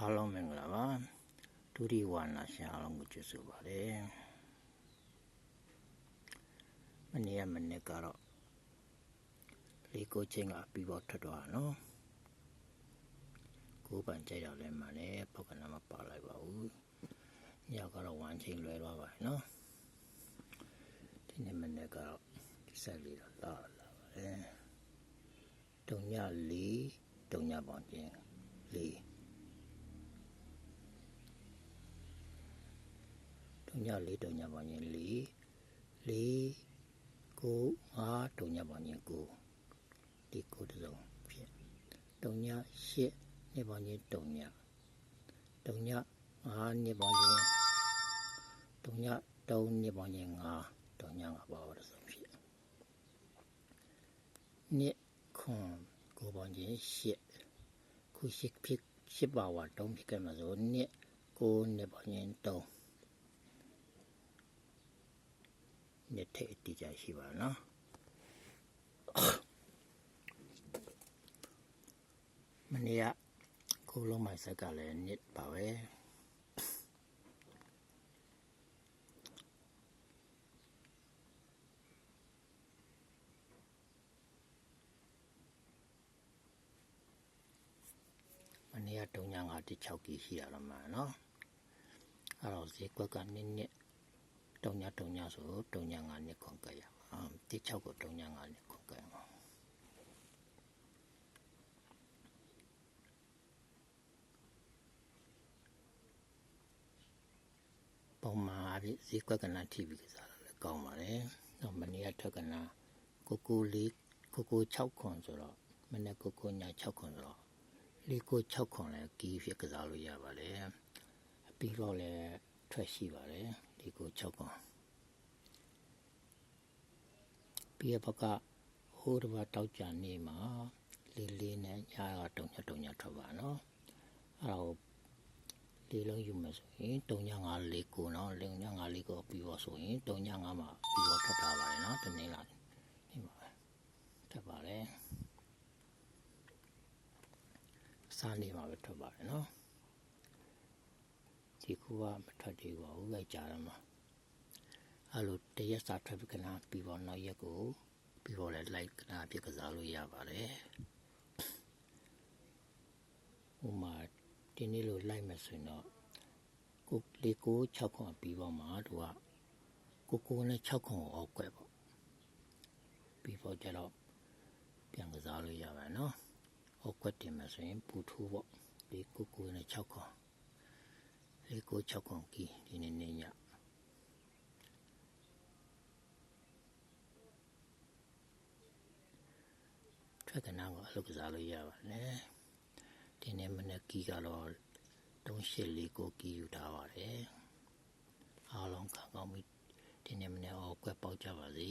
အားလုံးမင်္ဂလာပါဒုတိဝါနာရှင်အားလုံးကိုကျေးဇူးပါတယ်မနေ့ကမနေ့ကတော့လေးကိုချင်းကပြီးပေါ်ထွက်သွားနော်ကိုပန်ကြိုက်တော့လဲမှလည်းပုဂ္ဂနာမပါလိုက်ပါဘူးညကတော့ဝမ်းချင်းလွဲသွားပါတယ်နော်ဒီနေ့မနေ့ကတော့ဆက်လေးတော့လာလာပါတယ်တုံည၄တုံညပေါင်းချင်း၄ အမြ၄တုံညာပေါင်းရင်၄၄ကို၅တုံညာပေါင်းရင်9ဒီကိုတုံဖြစ်တုံညာ၈နှစ်ပေါင်းရင်တုံညာတုံညာ၅နှစ်ပေါင်းရင်တုံညာ၃နှစ်ပေါင်းရင်၅တုံညာ၅ပါးတော့ဆုံးဖြစ်နှစ်ခွန်ကိုပေါင်းရင်၈ခုရှိဖြစ်ဖြစ်ပါဝါတုံးဖြစ်ကဲမှာဆိုနှစ်ကိုနှစ်ပေါင်းရင်၃ ညက်ထက်အတိအကျရှိပါနော်မနေ့ကကိုလုံးမိုင်ဆက်ကလည်းညစ်ပါပဲမနေ့ကတုံညာ56ကီရှိရလားမနော်အဲ့တော့ဈေးကွက်ကနည်းနည်း တုံညာတုံညာဆိုတုံညာငါနှစ်ခွန်ကြရမှာတိ6ကိုတုံညာငါနှစ်ခွန်ကြရမှာပုံမှန်အဖြစ်ဈေးကွက်ကနာ TV ကစားတာလည်းကောင်းပါလေ။တော့မနေ့ကထွက်ကနာကိုကိုလေးကိုကို6ခွန်ဆိုတော့မနေ့ကိုကိုညာ6ခွန်ဆိုတော့လေးကို6ခွန်လည်းကီးဖြစ်ကစားလို့ရပါလေ။ပြီးတော့လည်း ထွက်ရှိပါတယ်လေးကို6ခွန်ပြီးရဘကဟိုးတစ်ပတ်တောက်ကြနေမှာလေးလေးနဲ့ညာကတုံညတုံညထွက်ပါနော်အဲ့ဒါကိုလေးလုံးယူမယ်ဆိုရင်တုံညငါလေးကိုနော်တုံညငါလေးကိုပြီးတော့ဆိုရင်တုံညငါမှာပြီးတော့ထွက်တာပါတယ်နော်ဒီနေ့လာနေပါပဲထွက်ပါတယ်စားနေမှာပဲထွက်ပါတယ်နော် ဒီကူကမထွက်သေးပါဘူးကြကြရမှာအဲ့လိုတရက်စာ traffic ကနာပြီးတော့နောက်ရက်ကိုပြီးတော့လည်း live ကနာပြကစားလို့ရပါတယ်ဟိုမှာဒီနေ့လို live မယ်ဆိုရင်တော့ကိုလေးကို6ခွန်ပြီးတော့မှသူကကိုကိုနဲ့6ခွန်ကိုအောက်ကွက်ပေါ့ပြီးတော့ကျတော့ပြန်ကစားလို့ရပါတယ်နော်အောက်ကွက်တင်မယ်ဆိုရင်ပူထူးပေါ့ဒီကိုကိုနဲ့6ခွန် လေးကို6ခွန်ကီဒီနေ့နေ့ညထွက်ကနာကိုအလုပ်ကစားလို့ရပါတယ်ဒီနေ့မနေ့ကီကတော့3849ကီယူထားပါတယ်အားလုံးကောင်းကောင်းပြီဒီနေ့မနေ့အော်ကွက်ပေါက်ကြပါစေ